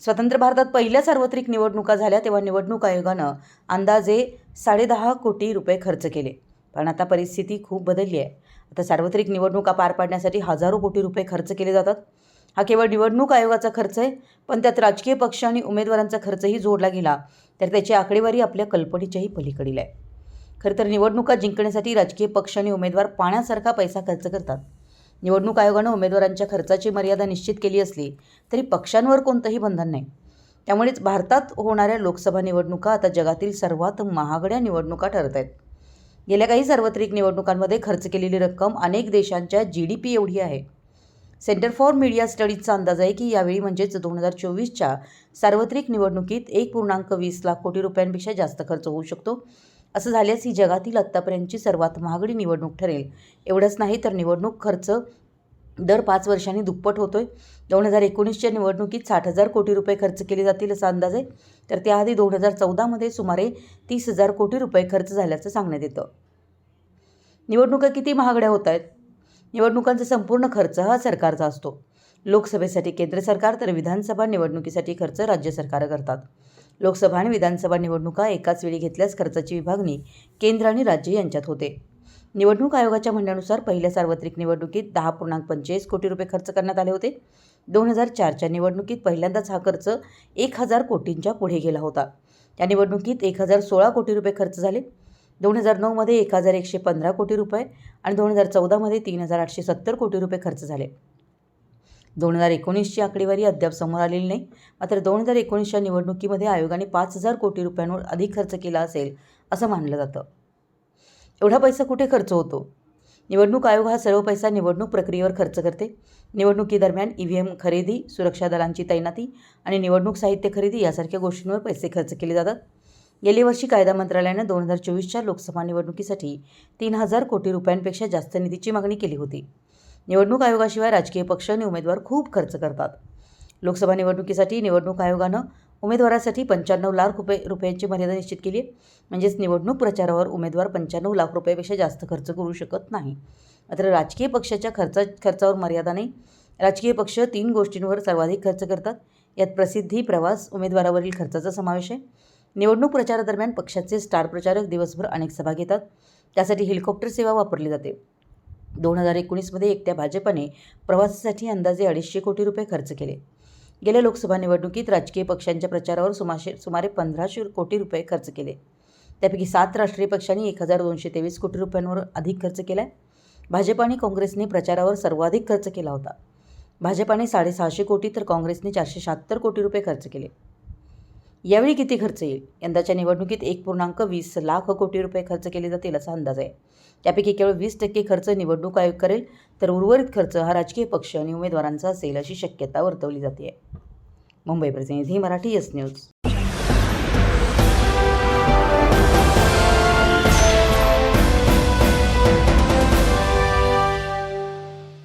स्वतंत्र भारतात पहिल्या सार्वत्रिक निवडणुका झाल्या तेव्हा निवडणूक आयोगानं अंदाजे साडेदहा कोटी रुपये खर्च केले. पण आता परिस्थिती खूप बदलली आहे. आता सार्वत्रिक निवडणुका पार पाडण्यासाठी हजारो कोटी रुपये खर्च केले जातात. हा केवळ निवडणूक आयोगाचा खर्च आहे पण त्यात राजकीय पक्ष आणि उमेदवारांचा खर्चही जोडला गेला तर त्याची आकडेवारी आपल्या कल्पनेच्याही पलीकडील आहे. खरं तर निवडणुका जिंकण्यासाठी राजकीय पक्ष आणि उमेदवार पाण्यासारखा पैसा खर्च करतात. निवडणूक आयोगानं उमेदवारांच्या खर्चाची मर्यादा निश्चित केली असली तरी पक्षांवर कोणतंही बंधन नाही. त्यामुळेच भारतात होणाऱ्या लोकसभा निवडणुका आता जगातील सर्वात महागड्या निवडणुका ठरत आहेत. गेल्या काही सार्वत्रिक निवडणुकांमध्ये खर्च केलेली रक्कम अनेक देशांच्या जी डी पी एवढी आहे. सेंटर फॉर मीडिया स्टडीजचा अंदाज आहे की यावेळी म्हणजेच दोन हजार चोवीसच्या सार्वत्रिक निवडणुकीत एक पूर्णांक वीस लाख कोटी रुपयांपेक्षा जास्त खर्च होऊ शकतो. असं झाल्यास ही जगातील आत्तापर्यंतची सर्वात महागडी निवडणूक ठरेल. एवढंच नाही तर निवडणूक खर्च दर पाच वर्षांनी दुप्पट होतोय. दोन हजार एकोणीसच्या निवडणुकीत साठ हजार कोटी रुपये खर्च केले जातील असा अंदाज आहे तर त्याआधी दोन हजार चौदामध्ये सुमारे तीस हजार कोटी रुपये खर्च झाल्याचं सांगण्यात येतं. निवडणुका किती महागड्या होत आहेत? निवडणुकांचा संपूर्ण खर्च हा सरकारचा असतो. लोकसभेसाठी केंद्र सरकार तर विधानसभा निवडणुकीसाठी खर्च राज्य सरकारं करतात. लोकसभा आणि विधानसभा निवडणुका एकाच वेळी घेतल्यास खर्चाची विभागणी केंद्र आणि राज्य यांच्यात होते. निवडणूक आयोगाच्या म्हणण्यानुसार पहिल्या सार्वत्रिक निवडणुकीत दहा पूर्णांक पंचेचाळीस कोटी रुपये खर्च करण्यात आले होते. दोन हजार चारच्या निवडणुकीत पहिल्यांदाच हा खर्च एक हजार कोटींच्या पुढे गेला होता. त्या निवडणुकीत एक हजार सोळा कोटी रुपये खर्च झाले. दोन हजार नऊमध्ये एक हजार एकशे पंधरा कोटी रुपये आणि दोन हजार चौदामध्ये तीन हजार आठशे सत्तर कोटी रुपये खर्च झाले. दोन हजार एकोणीसची आकडेवारी अद्याप समोर आलेली नाही. मात्र दोन हजार एकोणीसच्या निवडणुकीमध्ये आयोगाने पाच हजार कोटी रुपयांवर अधिक खर्च केला असेल असं मानलं जातं. एवढा पैसा कुठे खर्च होतो? निवडणूक आयोग हा सर्व पैसा निवडणूक प्रक्रियेवर खर्च करते. निवडणुकीदरम्यान ई व्ही एम खरेदी सुरक्षा दलांची तैनाती आणि निवडणूक साहित्य खरेदी यासारख्या गोष्टींवर पैसे खर्च केले जातात. गेल्या वर्षी कायदा मंत्रालयानं दोन हजार चोवीसच्या लोकसभा निवडणुकीसाठी तीन हजार कोटी रुपयांपेक्षा जास्त निधीची मागणी केली होती. निवडणूक आयोगाशिवाय राजकीय पक्ष आणि उमेदवार खूप खर्च करतात. लोकसभा निवडणुकीसाठी निवडणूक आयोगानं उमेदवारासाठी पंच्याण्णव लाख रुपये रुपयांची मर्यादा निश्चित केली आहे. म्हणजेच निवडणूक प्रचारावर उमेदवार पंच्याण्णव लाख रुपयापेक्षा जास्त खर्च करू शकत नाही. मात्र राजकीय पक्षाच्या खर्चा खर्चावर मर्यादा नाही. राजकीय पक्ष तीन गोष्टींवर सर्वाधिक खर्च करतात. यात प्रसिद्धी प्रवास उमेदवारावरील खर्चाचा समावेश आहे. निवडणूक प्रचारादरम्यान पक्षाचे स्टार प्रचारक दिवसभर अनेक सभा घेतात. त्यासाठी हेलिकॉप्टर सेवा वापरली जाते. दोन हजार एकोणीसमध्ये एकट्या भाजपाने प्रवासासाठी अंदाजे अडीचशे कोटी रुपये खर्च केले. गेल्या लोकसभा निवडणुकीत राजकीय पक्षांच्या प्रचारावर सुमाशे सुमारे पंधराशे कोटी रुपये खर्च केले. त्यापैकी सात राष्ट्रीय पक्षांनी एक हजार दोनशे तेवीस कोटी रुपयांवर अधिक खर्च केला आहे भाजप आणि काँग्रेसने प्रचारावर सर्वाधिक खर्च केला होता. भाजपाने साडेसहाशे कोटी तर काँग्रेसने चारशे शहात्तर कोटी रुपये खर्च केले. यावेळी किती खर्च येईल? यंदाच्या निवडणुकीत एक पूर्णांक वीस लाख कोटी रुपये खर्च केले जातील असा अंदाज आहे. त्यापैकी केवळ वीस टक्के खर्च निवडणूक आयोग करेल तर उर्वरित खर्च हा राजकीय पक्ष आणि उमेदवारांचा असेल अशी शक्यता वर्तवली जाते मुंबई प्रतिनिधी मराठी एस न्यूज.